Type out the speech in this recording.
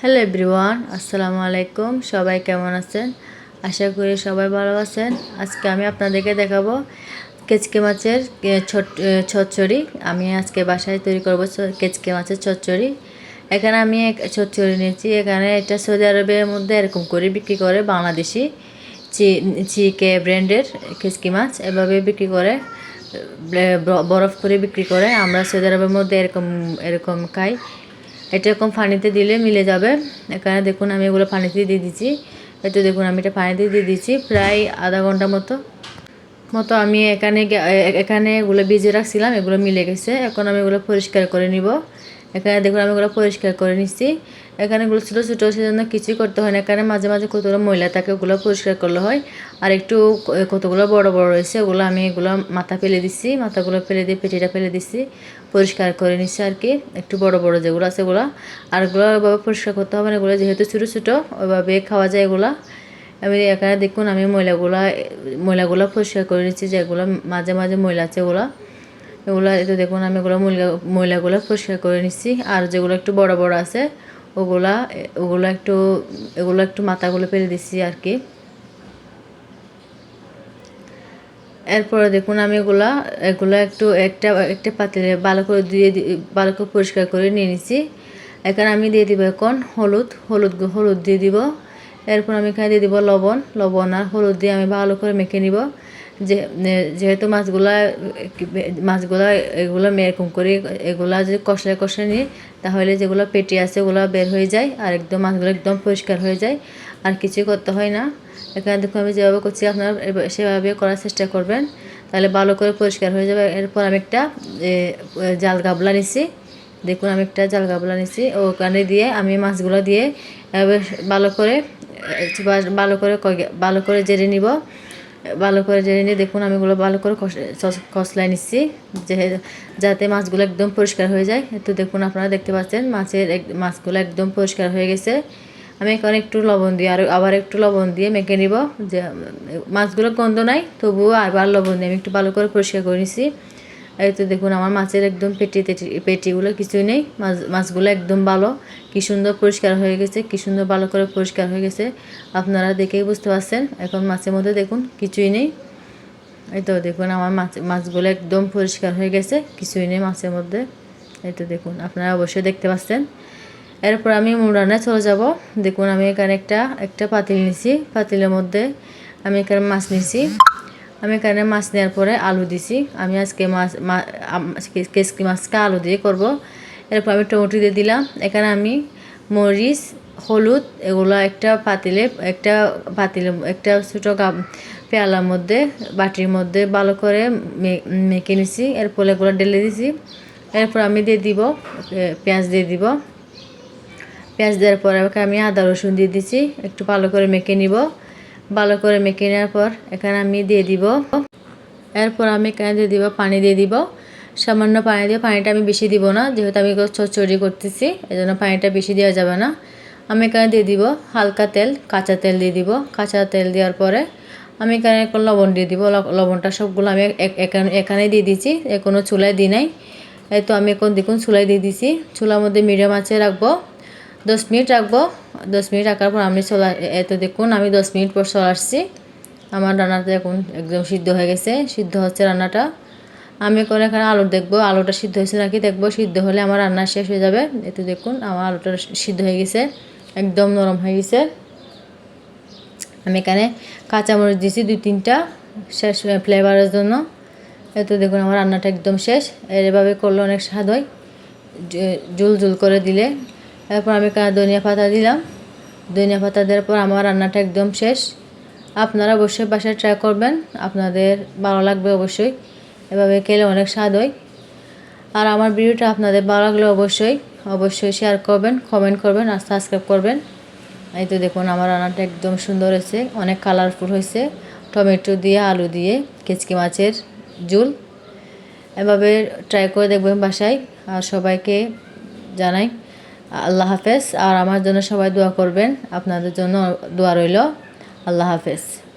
Hello everyone আসসালামু আলাইকুম। সবাই কেমন আছেন? আশা করি সবাই ভালো আছেন। আজকে আমি আপনাদেরকে দেখাবো কেচকে মাছের ছচ্চড়ি আমি আজকে বাসায় তৈরি করব কেচকে মাছের ছচ্চড়ি এখানে আমি এক ছচ্চড়ি নিয়েছি। এখানে এটা সৌদি আরবের মধ্যে এরকম করে বিক্রি করে বাংলাদেশি চি চিকে ব্র্যান্ডের কেচকি মাছ। এভাবে বিক্রি করে বরফ করে বিক্রি করে আমরা সৌদি আরবের মধ্যে এরকম এরকম খাই। এটা এরকম পানিতে দিলে মিলে যাবে। এখানে দেখুন আমি এগুলো পানিতে দিয়ে দিচ্ছি। এটা দেখুন আমি এটা পানিতে দিয়ে দিচ্ছি প্রায় আধা ঘণ্টা মতো। মতো আমি এখানে এখানে এগুলো ভিজে রাখছিলাম, এগুলো মিলে গেছে। এখন আমি এগুলো পরিষ্কার করে নিব। এখানে দেখুন আমি এগুলো পরিষ্কার করে নিচ্ছি। এখানে এগুলো ছোটো ছোটো সেজন্য কিছুই করতে হয় না। এখানে মাঝে মাঝে কতগুলো ময়লা থাকে ওগুলো পরিষ্কার করলে হয়। আর একটু কতগুলো বড় বড় রয়েছে, ওগুলো আমি এগুলো মাথা ফেলে দিচ্ছি মাথাগুলো ফেলে দিয়ে পেটিটা ফেলে দিচ্ছি পরিষ্কার করে নিচ্ছি আর কি। একটু বড় বড় যেগুলো আছে ওগুলো। আর ওগুলো ওইভাবে পরিষ্কার করতে হবে না, এগুলো যেহেতু ছোটো ছোটো, ওইভাবে খাওয়া যায় এগুলা। আমি এখানে দেখুন, আমি ময়লাগুলা, ময়লাগুলো পরিষ্কার করে নিচ্ছি যেগুলো মাঝে মাঝে ময়লা আছে ওগুলো। এগুলো এতে দেখুন, আমি এগুলো ময়লা, ময়লাগুলো পরিষ্কার করে নিচ্ছি আর যেগুলো একটু বড় বড় আছে ওগুলা ওগুলো একটু, এগুলো একটু মাথাগুলো ফেলে দিছি আর কি। এরপরে দেখুন আমি এগুলা, এগুলো একটু একটা একটা পাতিলে ভালো করে দিয়ে ভালো করে পরিষ্কার করে নিয়ে নিছি। এখানে আমি দিয়ে দিব এখন হলুদ হলুদ হলুদ দিয়ে দিব। এরপর আমি এখানে দিয়ে দিব লবণ লবণ আর হলুদ দিয়ে আমি ভালো করে মেখে নিব। যে যেহেতু মাছগুলা মাছগুলা এগুলো এরকম করে এগুলা যদি কষায় কষায় নিই, তাহলে যেগুলো পেটি আছে ওগুলো বের হয়ে যায় আর একদম মাছগুলো একদম পরিষ্কার হয়ে যায়। আর কিছুই করতে হয় না। এখানে দেখুন আমি যেভাবে করছি, আপনারা সেভাবে করার চেষ্টা করবেন। তাহলে ভালো করে পরিষ্কার হয়ে যাবে। এরপর আমি একটা জাল গাবলা নিছি। দেখুন আমি একটা জাল গাবলা নিছি। ওখানে দিয়ে আমি মাছগুলো দিয়ে ভালো করে ভালো করে ভালো করে জেরে নিব। ভালো করে জেনে নিয়ে দেখুন, আমি এগুলো ভালো করে খসলাই নিচ্ছি, যে যাতে মাছগুলো একদম পরিষ্কার হয়ে যায়। তো দেখুন, আপনারা দেখতে পাচ্ছেন, মাছের মাছগুলো একদম পরিষ্কার হয়ে গেছে। আমি এখন একটু লবণ দিয়ে, আর, আবার একটু লবণ দিয়ে মেখে নিব, যে মাছগুলো গন্ধ নাই, তবুও আবার লবণ দিয়ে আমি একটু ভালো করে পরিষ্কার করে নিছি এই তো দেখুন, আমার মাছের একদম পেটি পেটিগুলো কিছুই নেই। মাছ, মাছগুলো একদম ভালো। কি সুন্দর পরিষ্কার হয়ে গেছে, কি সুন্দর ভালো করে পরিষ্কার হয়ে গেছে। আপনারা দেখেই বুঝতে পারছেন। এখন মাছের মধ্যে দেখুন, কিছুই নেই। এই তো দেখুন, আমার মাছ, মাছগুলো একদম পরিষ্কার হয়ে গেছে, কিছুই নেই মাছের মধ্যে। এই তো দেখুন, আপনারা অবশ্যই দেখতে পাচ্ছেন। এরপর আমি মুরানে চলে যাব। দেখুন, আমি এখানে একটা একটা পাতিল নিছি। পাতিলের মধ্যে আমি এখানে মাছ নিছি। আমি এখানে মাছ নেওয়ার পরে আলু দিছি। আমি আজকে মাছ কেসকি মাছকে আলু দিয়ে করব। এরপর আমি টমেটো দিয়ে দিলাম। এখানে আমি মরিচ, হলুদ এগুলো একটা পাতিলে একটা পাতিলে, একটা ছোটো পেয়ালার মধ্যে, বাটির মধ্যে ভালো করে মেখে নিছি। এরপর এগুলো ঢেলে দিছি। এরপর আমি দিয়ে দিব পেঁয়াজ দিয়ে দিব। পেঁয়াজ দেওয়ার পরে আমি আদা রসুন দিয়ে দিচ্ছি একটু ভালো করে মেখে নিব। ভালো করে মেখে নেওয়ার পর এখানে আমি দিয়ে দিব। এরপর আমি এখানে দিয়ে দিব, পানি দিয়ে দিব। সামান্য পানি দিয়ে পানিটা আমি বেশি দিব না, যেহেতু আমি চচ্চড়ি করতেছি এই জন্য পানিটা বেশি দেওয়া যাবে না। আমি এখানে দিয়ে দিব হালকা তেল, কাঁচা তেল দিয়ে দিব। কাঁচা তেল দেওয়ার পরে আমি এখানে এখন লবণ দিয়ে দিব। লবণটা সবগুলো আমি এখানে দিয়ে দিচ্ছি কোনো চুলায় দিই নাই। এই তো আমি এখন দেখুন চুলায় দিয়ে দিছি চুলার মধ্যে মিডিয়াম আছে রাখব। দশ মিনিট রাখব। দশ মিনিট রাখার পর আমি চলে এত দেখুন আমি দশ মিনিট পর চলে আসছি। আমার রান্নাটা এখন একদম সিদ্ধ হয়ে গেছে। সিদ্ধ হচ্ছে রান্নাটা। আমি এখন এখানে আলু দেখব। আলুটা সিদ্ধ হয়েছে নাকি দেখব। সিদ্ধ হলে আমার রান্না শেষ হয়ে যাবে। এতে দেখুন আমার আলুটা সিদ্ধ হয়ে গেছে। একদম নরম হয়ে গেছে। আমি এখানে কাঁচামরিচ দিয়েছি দুই তিনটা শেষ ফ্লেভারের জন্য। এতো দেখুন আমার রান্নাটা একদম শেষ। এভাবে করলে অনেক স্বাদ হয়। জুল জুল করে দিলে। এরপর আমি ধনিয়া পাতা দিলাম। ধনিয়া পাতা দেওয়ার পর আমার রান্নাটা একদম শেষ। আপনারা অবশ্যই বাসায় ট্রাই করবেন। আপনাদের ভালো লাগবে অবশ্যই। এভাবে খেলে অনেক স্বাদ হয়। আর আমার ভিডিওটা আপনাদের ভালো লাগলে অবশ্যই অবশ্যই শেয়ার করবেন কমেন্ট করবেন আর সাবস্ক্রাইব করবেন। এই তো দেখুন, আমার রান্নাটা একদম সুন্দর হয়েছে। অনেক কালারফুল হয়েছে। টমেটো দিয়ে, আলু দিয়ে, কেচকি মাছের ঝুল। এভাবে ট্রাই করে দেখবেন বাসায়। আর সবাইকে জানাই আল্লাহ হাফেজ। আর আমার জন্য সবাই দোয়া করবেন। আপনাদের জন্য দোয়া রইল। আল্লাহ হাফেজ।